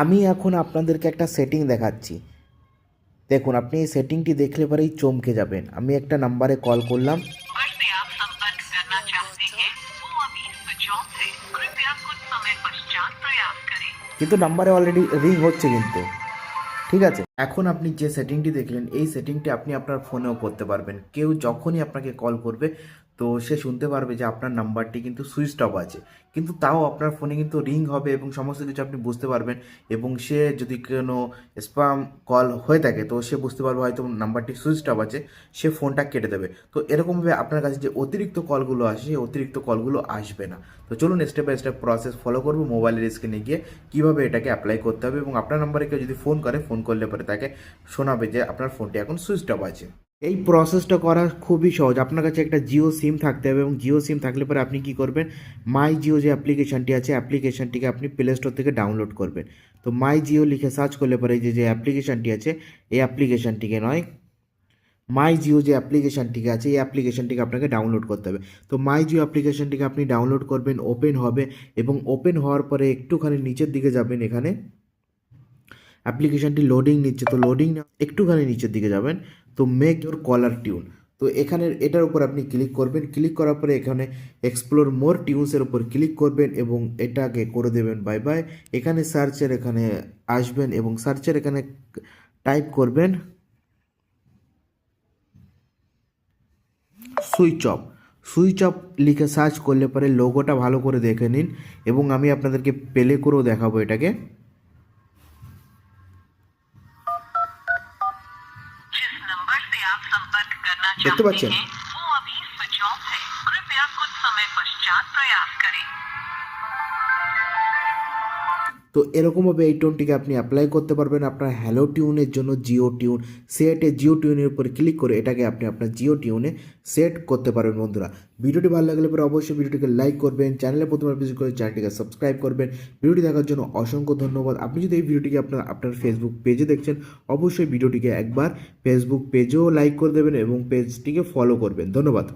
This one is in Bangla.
আমি এখন আপনাদেরকে একটা সেটিং দেখাচ্ছি। দেখুন আপনি এই সেটিংটি দেখলে পরেই চমকে যাবেন। আমি একটা নাম্বারে কল করলাম। কিন্তু নাম্বারে অলরেডি রিং হচ্ছে কিন্তু। ঠিক আছে? এখন আপনি যে সেটিংটি দেখলেন এই সেটিংটি আপনি আপনার ফোনেও করতে পারবেন। কেউ যখনই আপনাকে কল করবে তো সে শুনতে পারবে যে আপনার নাম্বারটি কিন্তু সুইচ অফ আছে। কিন্তু তাও আপনার ফোনে কিন্তু রিং হবে এবং সমস্ত কিছু আপনি বুঝতে পারবেন এবং সে যদি কোনো স্প্যাম কল হয়ে থাকে তো সে বুঝতে পারবে হয়তো নাম্বারটি সুইচ অফ আছে, সে ফোনটা কেটে দেবে। তো এরকমভাবে আপনার কাছে যে অতিরিক্ত কলগুলো আসে, সেই অতিরিক্ত কলগুলো আসবে না। তো চলুন step by step process follow করব মোবাইলের স্ক্রিনে গিয়ে কীভাবে এটাকে অ্যাপ্লাই করতে হবে এবং আপনার নাম্বারে কেউ যদি ফোন করে ফোন করলে পরে তাকে শোনাবে যে আপনার ফোনটি এখন সুইচ অফ আছে। এই প্রসেসটা করা খুবই সহজ। আপনার কাছে একটা জিও সিম থাকতে হবে এবং জিও সিম থাকলে পরে আপনি কি করবেন? মাই জিও যে অ্যাপ্লিকেশনটি আছে অ্যাপ্লিকেশনটিকে আপনি প্লে স্টোর থেকে ডাউনলোড করবেন। তো মাই জিও লিখে সার্চ করলে পরে যে যে অ্যাপ্লিকেশনটি আছে, এই অ্যাপ্লিকেশনটিকে নয় মাই জিও যে অ্যাপ্লিকেশনটিকে আছে, এই অ্যাপ্লিকেশনটিকে আপনাকে ডাউনলোড করতে হবে। তো মাই জিও অ্যাপ্লিকেশনটিকে আপনি ডাউনলোড করবেন ওপেন হবে এবং ওপেন হওয়ার পরে একটুখানি নিচের দিকে যাবেন এখানে। অ্যাপ্লিকেশনটি লোডিং নিচ্ছে। তো লোডিং একটুখানি নিচের দিকে যাবেন, তো মেক ইউর কলার টিউন তো এখানে এটার উপর আপনি ক্লিক করবেন। ক্লিক করার পরে এখানে এক্সপ্লোর মোর টিউনসের উপর ক্লিক করবেন এবং এটাকে করে দেবেন। বাই বাই এখানে সার্চের এখানে আসবেন এবং সার্চের এখানে টাইপ করবেন সুইচ অফ সুইচ অফ লিখে সার্চ করলে পরে লোগোটা ভালো করে দেখে নিন এবং আমি আপনাদেরকে পেলে করেও দেখাবো এটাকে। आप संपर्क करना चाहते। हैं वो अभी स्विच ऑफ़ है कृपया कुछ समय पश्चात प्रयास करें তো এরকমভাবে এই টোনটিকে আপনি অ্যাপ্লাই করতে পারবেন আপনার হ্যালো টিউনের জন্য জিও টিউন সেটে জিও টিউনের উপর ক্লিক করে এটাকে আপনি আপনার জিও টিউনে সেট করতে পারবেন বন্ধুরা। ভিডিওটি ভালো লাগলে পরে অবশ্যই ভিডিওটিকে লাইক করবেন চ্যানেলে প্রথমবার ভিজিট করে চ্যানেলটিকে সাবস্ক্রাইব করবেন। ভিডিওটি দেখার জন্য অসংখ্য ধন্যবাদ। আপনি যদি এই ভিডিওটিকে আপনার আপনার ফেসবুক পেজে দেখছেন, অবশ্যই ভিডিওটিকে একবার ফেসবুক পেজেও লাইক করে দেবেন এবং পেজটিকে ফলো করবেন। ধন্যবাদ।